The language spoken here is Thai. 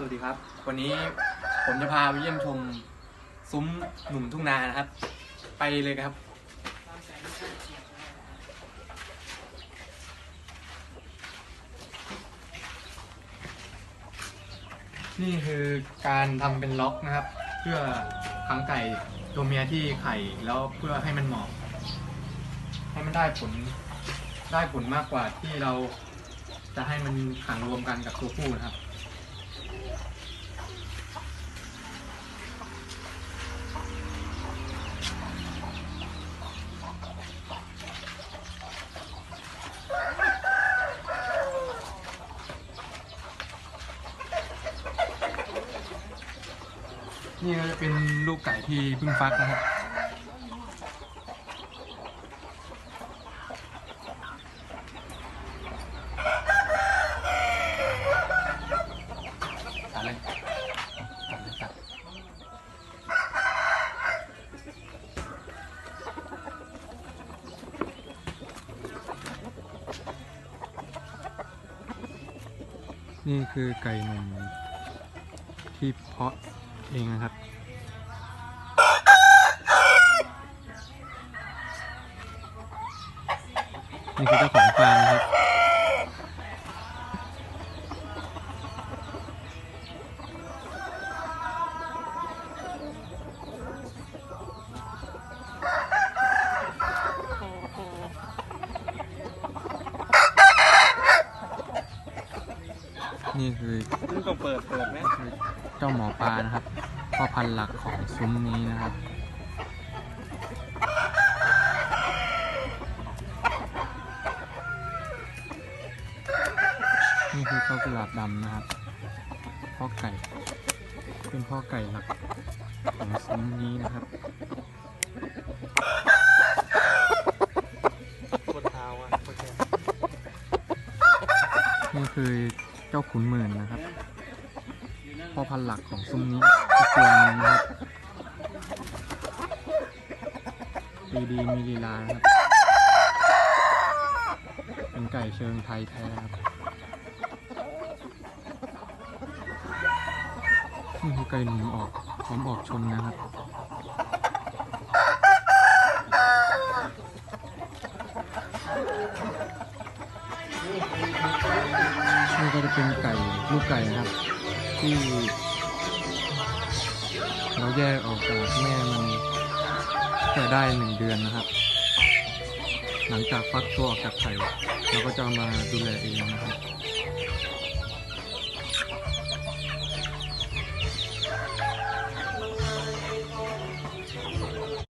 สวัสดีครับ วันนี้ผมจะพาไปเยี่ยมชมซุ้มหนุ่มทุ่งนานะครับ ไปเลยครับ นี่คือการทำเป็นล็อกนะครับ เพื่อขังไก่ตัวเมียที่ไข่แล้วเพื่อให้มันหมอบให้มันได้ผลได้ผลมากกว่าที่เราจะให้มันขังรวมกันกับตัวผู้นะครับ นี่ก็จะเป็นลูกไก่ที่เพิ่งฟักนะครับตัดเลยตัดเลยตัดนี่คือไก่หนุ่มที่เพาะ เองนะครับ นี่คือเจ้าของฟาร์มนะครับ นี่คือนี่ก็เปิดเปิดไหมคือเจ้าหมอปลานะครับพ่อพันธุ์หลักของซุ้มนี้นะครับนี่คือข้าวกุหลาบดำนะครับพ่อไก่เป็นพ่อไก่หลักของซุ้มนี้นะครับกดเท้าอะโอเคนี่คือ เจ้าขุนหมื่นนะครับพ่อพันธุ์หลักของซุ้มนี้อีกตัวนึงนะครับดีดีมีลีลานะครับ เป็นไก่เชิงไทยแท้ครับนี่คือไก่หนุ่มออกพร้อมออกชนนะครับ นี่ก็จะเป็นไก่ลูกไก่นะครับ ที่เราแยกออกจากแม่มันแต่ได้หนึ่งเดือนนะครับ หลังจากฟักตัวออกจากไข่เราก็จะมาดูแลเองนะครับ